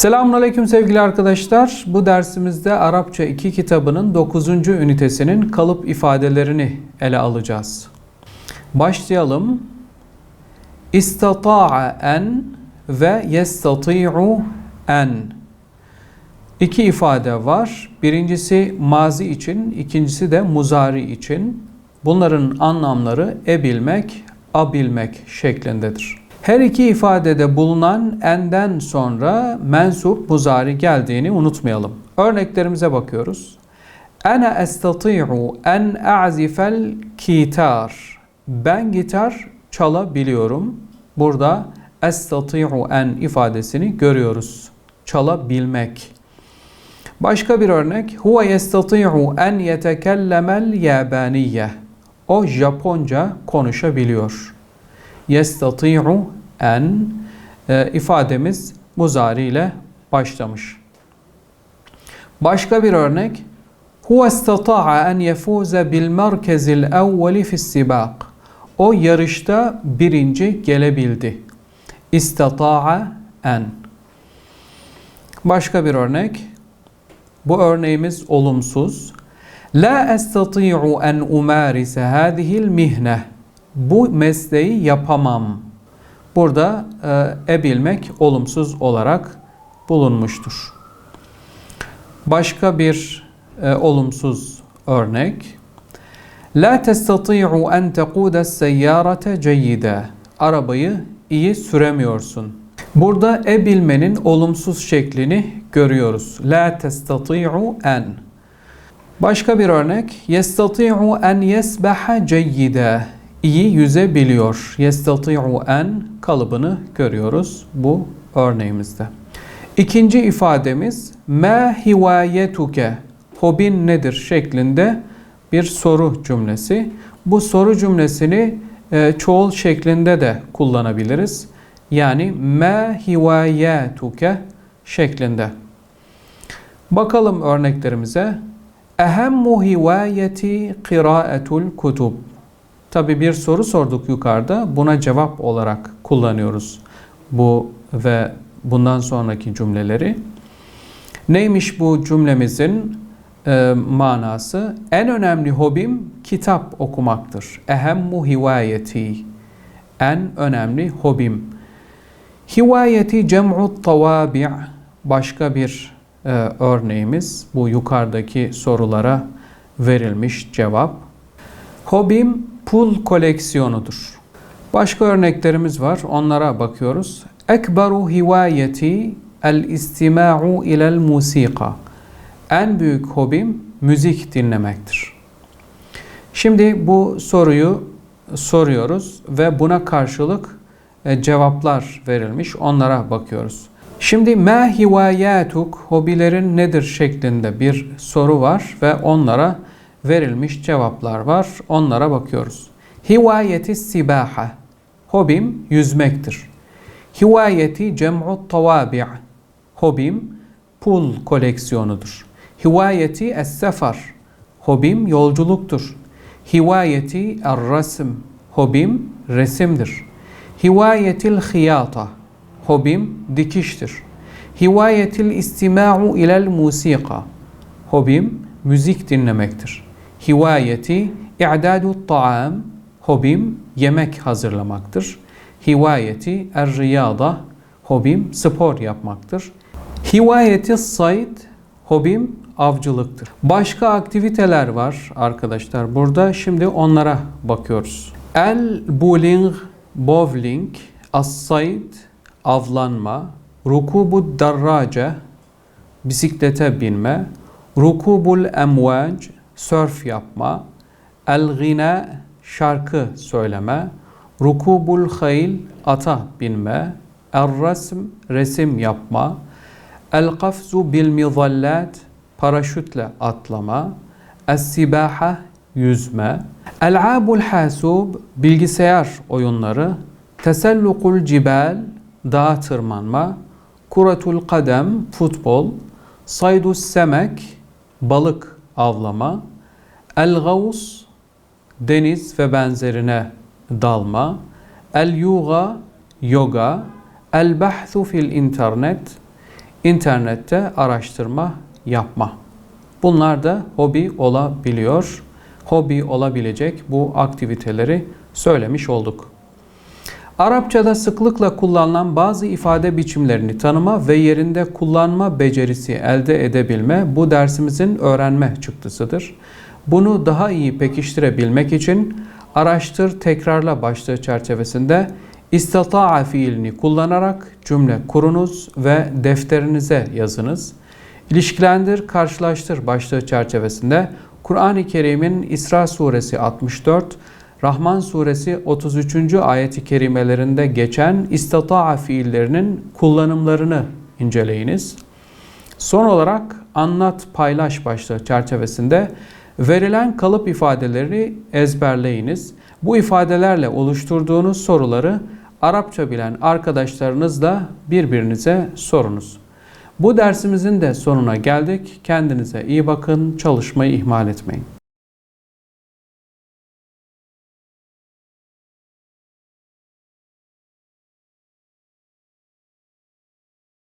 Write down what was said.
Selamünaleyküm sevgili arkadaşlar. Bu dersimizde Arapça 2 kitabının 9. ünitesinin kalıp ifadelerini ele alacağız. Başlayalım. İstata'a en ve yestati'u en. İki ifade var. Birincisi mazi için, ikincisi de muzari için. Bunların anlamları e bilmek, a bilmek şeklindedir. Her iki ifadede bulunan enden sonra mensup muzari geldiğini unutmayalım. Örneklerimize bakıyoruz. Ana estati'u en a'zifel kitar. Ben gitar çalabiliyorum. Burada estati'u en ifadesini görüyoruz. Çalabilmek. Başka bir örnek. Huve yestati'u en yetekellemel yabaniyye. O Japonca konuşabiliyor. Yestati'u en e, ifademiz muzari ile başlamış. Başka bir örnek. Huve istata'a en yefuze bil merkezil evveli fissibak. O yarışta birinci gelebildi. İstata'a en. Başka bir örnek. Bu örneğimiz olumsuz. La estati'u en umarise hadihil mihne. Bu mesleği yapamam. Burada e, e olumsuz olarak bulunmuştur. Başka bir e, olumsuz örnek. La testati'u en tekude seyyarete ceyyide. Arabayı iyi süremiyorsun. Burada e bilmenin olumsuz şeklini görüyoruz. La testati'u en. Başka bir örnek. Yestati'u en yesbaha ceyyide. İyi yüzebiliyor. Yestati'u en kalıbını görüyoruz bu örneğimizde. İkinci ifademiz ma hivayetuke hobin nedir şeklinde bir soru cümlesi. Bu soru cümlesini e, çoğul şeklinde de kullanabiliriz. Yani ma hivayetuke şeklinde. Bakalım örneklerimize. Ehemmu hivayeti kıraatul kutub. Tabi bir soru sorduk yukarıda. Buna cevap olarak kullanıyoruz bu ve bundan sonraki cümleleri. Neymiş bu cümlemizin e, manası? En önemli hobim kitap okumaktır. Ehemmu hivayeti. En önemli hobim. Hivayeti cem'u tavabi' başka bir e, örneğimiz. Bu yukarıdaki sorulara verilmiş cevap. Hobim pul koleksiyonudur. Başka örneklerimiz var. Onlara bakıyoruz. Ekberu hivayeti el istima'u ilel musika. En büyük hobim müzik dinlemektir. Şimdi bu soruyu soruyoruz ve buna karşılık e, cevaplar verilmiş. Onlara bakıyoruz. Şimdi ma hivayatuk hobilerin nedir şeklinde bir soru var ve onlara verilmiş cevaplar var. Onlara bakıyoruz. Hivayeti sibaha. Hobim yüzmektir. Hivayeti cem'u tavabi' Hobim pul koleksiyonudur. Hivayeti es-sefer. Hobim yolculuktur. Hivayeti er-resm. Hobim resimdir. Hivayetil hiyata. Hobim dikiştir. Hivayetil istima'u ilel musika. Hobim müzik dinlemektir. Hivayeti i'dadu ta'am. Hobim yemek hazırlamaktır. Hivayeti er-riyada. Hobim spor yapmaktır. Hivayeti sayd. Hobim avcılıktır. Başka aktiviteler var arkadaşlar burada. Şimdi onlara bakıyoruz. El bowling, bowling, as-sayd, avlanma, rukubu darrace, bisiklete binme, rukubul emvac, sörf yapma, el gina, şarkı söyleme, rukubul hayl, ata binme, el resm, resim yapma, el kafzu bil mizallat, paraşütle atlama, es sibaha, yüzme, el'abul hasub, bilgisayar oyunları, tesellukul cibal, dağa tırmanma, kuratul kadem, futbol, saydus semek, balık avlama, el gavus, deniz ve benzerine dalma, el yuga, yoga, el bahthu fil internet, internette araştırma yapma. Bunlar da hobi olabiliyor. Hobi olabilecek bu aktiviteleri söylemiş olduk. Arapçada sıklıkla kullanılan bazı ifade biçimlerini tanıma ve yerinde kullanma becerisi elde edebilme bu dersimizin öğrenme çıktısıdır. Bunu daha iyi pekiştirebilmek için araştır tekrarla başlığı çerçevesinde istata'a fiilini kullanarak cümle kurunuz ve defterinize yazınız. İlişkilendir, karşılaştır başlığı çerçevesinde Kur'an-ı Kerim'in İsra suresi 64, Rahman suresi 33. ayeti kerimelerinde geçen istata'a fiillerinin kullanımlarını inceleyiniz. Son olarak anlat paylaş başlığı çerçevesinde verilen kalıp ifadeleri ezberleyiniz. Bu ifadelerle oluşturduğunuz soruları Arapça bilen arkadaşlarınızla birbirinize sorunuz. Bu dersimizin de sonuna geldik. Kendinize iyi bakın, çalışmayı ihmal etmeyin.